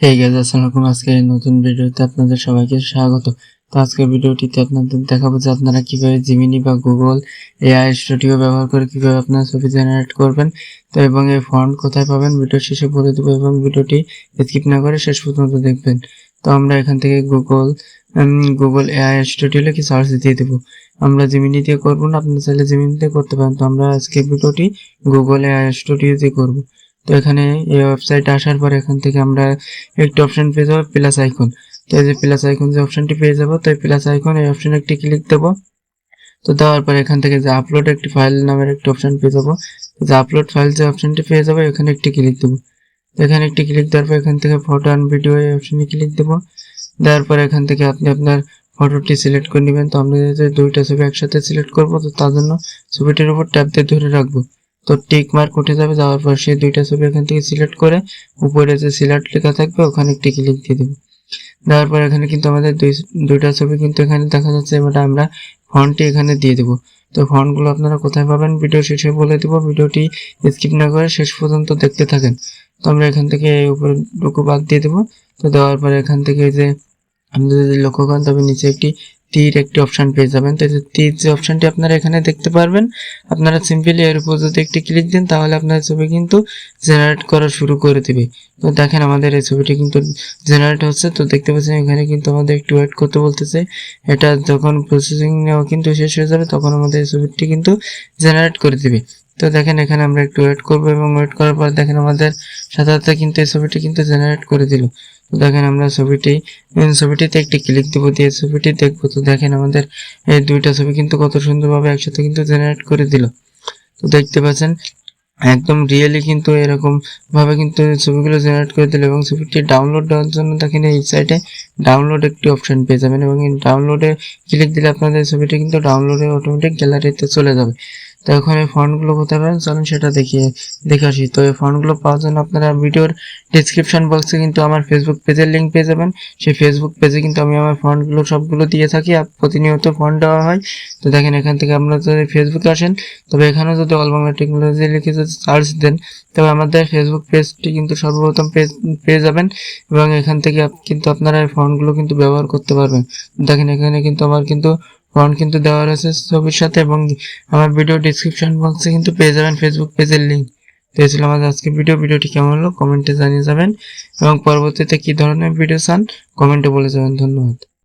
Hey guys আসসালামু আজকে নতুন ভিডিওতে আপনাদের সবাইকে স্বাগত। তো আজকে ভিডিওটিতে আপনাদের দেখাবো যে আপনারা কীভাবে জিমিনি বা গুগল এআই স্টুডিও ব্যবহার করে কীভাবে আপনার ছবি জেনারেট করবেন। তো এবং এই ফন্ট কোথায় পাবেন ভিডিও শেষে বলে দেবো এবং ভিডিওটি স্কিপ না করে শেষ পর্যন্ত দেখবেন। তো আমরা এখান থেকে গুগল গুগল এআই স্টুডিও লিখে সার্চ দিয়ে দেবো। আমরা জিমিনি দিয়ে করব না, আপনার চাইলে জিমিনি করতে পারেন। তো আমরা আজকে ভিডিওটি গুগল এআই স্টুডিও দিয়ে করব। তো এখানে এই ওয়েবসাইটে আসার পর এখান থেকে আমরা একটি অপশন পেয়ে যাব প্লাস আইকন তো এই যে প্লাস আইকন যে অপশনটি পেয়ে যাব, তো এই প্লাস আইকন এই অপশনে একটি ক্লিক দেবো। তো দেওয়ার পর এখান থেকে যে আপলোড একটি ফাইল নামের একটি অপশন পেয়ে যাব। যে আপলোড ফাইল যে অপশনটি পেয়ে যাব, এখানে একটি ক্লিক দেবো। এখানে একটি ক্লিক দেওয়ার পর এখান থেকে ফটো অ্যান্ড ভিডিও এই অপশনে ক্লিক দেবো। দেওয়ার পর এখান থেকে আপনি আপনার ফটোটি সিলেক্ট করে নেবেন। তো আমরা দুইটা ছবি একসাথে সিলেক্ট করব, তো তার জন্য ছবিটির উপর ট্যাপ দিয়ে ধরে রাখব। তো টিক মার্ক উঠে যাবে, যাওয়ার পর সেই দুইটা ছবি এখান থেকে সিলেক্ট করে উপরে যে সিলেক্ট লেখা থাকবে, ওখানে একটি ক্লিক দিয়ে দেবো। দেওয়ার পর এখানে কিন্তু আমাদের দুই, দুইটা ছবি কিন্তু এখানে দেখা যাচ্ছে, এবার আমরা ফন্টটি এখানে দিয়ে দেবো। তো ফন্টগুলো আপনারা কোথায় পাবেন ভিডিও শেষে বলে দিব ভিডিওটি স্কিপ না করে শেষ পর্যন্ত দেখতে থাকেন। তো আমরা এখান থেকে উপরে টুকু বাদ দিয়ে দেবো। তো দেওয়ার পরে এখান থেকে যে আপনি যদি লক্ষ্য করেন তবে নিচে একটি তীর একটি অপশন পেয়ে যাবেন। তো তীর যে অপশনটি আপনারা এখানে দেখতে পারবেন, আপনারা সিম্পলি এর উপর যদি একটি ক্লিক দেন, তাহলে আপনার ছবি কিন্তু জেনারেট করা শুরু করে দেবে। তো দেখেন আমাদের এই ছবিটি কিন্তু জেনারেট হচ্ছে। তো দেখতে পাচ্ছেন এখানে কিন্তু আমাদের একটু ওয়েট করতে বলতেছে। এটা যখন প্রসেসিং নেওয়া কিন্তু শেষ হয়ে যাবে, তখন আমাদের এই ছবিটি কিন্তু জেনারেট করে দেবে। তো দেখেন, এখানে আমরা একটু ওয়েট করব এবং ওয়েট করার পর দেখেন আমাদের সাথে সাথে কিন্তু এই ছবিটি কিন্তু জেনারেট করে দিল। তো দেখেন আমরা ছবিটি ছবিটিতে একটি ক্লিক দেবো, দিয়ে ছবিটি দেখব। তো দেখেন আমাদের এই দুইটা ছবি কিন্তু কত সুন্দরভাবে একসাথে কিন্তু জেনারেট করে দিল। তো দেখতে পাচ্ছেন, একদম রিয়েলি কিন্তু এরকম ভাবে কিন্তু ছবিগুলো জেনারেট করে দিল এবং ছবিটি ডাউনলোড দেওয়ার জন্য দেখেন এই সাইটে ডাউনলোড একটি অপশন পেয়ে যাবেন এবং এই ডাউনলোডে ক্লিক দিলে আপনাদের ছবিটি কিন্তু ডাউনলোডে অটোমেটিক গ্যালারিতে চলে যাবে। তো এখন এই ফন্টগুলো কোথায় পাবেন চলুন সেটা দেখিয়ে, দেখে আসি। তো এই ফন্টগুলো পাওয়ার জন্য আপনারা ভিডিওর ডিসক্রিপশন বক্সে কিন্তু আমার ফেসবুক পেজের লিঙ্ক পেয়ে যাবেন। সেই ফেসবুক পেজে কিন্তু আমি আমার ফন্টগুলো সবগুলো দিয়ে থাকি প্রতিনিয়ত ফন্ট দেওয়া হয়। তো দেখেন, এখান থেকে আপনারা যদি ফেসবুকে আসেন, তবে এখানেও যদি অল বাংলা টেকনোলজি লিখে যদি সার্চ দেন, তবে আমাদের ফেসবুক পেজটি কিন্তু সর্বপ্রথম পেজ পেয়ে যাবেন এবং এখান থেকে কিন্তু আপনারা এই ফন্টগুলো কিন্তু ব্যবহার করতে পারবেন। দেখেন, এখানে কিন্তু আমার কিন্তু ফন্ট কিন্তু দেওয়া রয়েছে ছবির সাথে এবং আমার ভিডিও ডিসক্রিপশন বক্সে কিন্তু পেয়ে যাবেন ফেসবুক পেজের লিঙ্ক তো এই ছিল আমাদের আজকে ভিডিও ভিডিওটি কেমন হলো? কমেন্টে জানিয়ে যাবেন। এবং পরবর্তীতে কী ধরনের ভিডিও চান? কমেন্টে বলে যাবেন। ধন্যবাদ।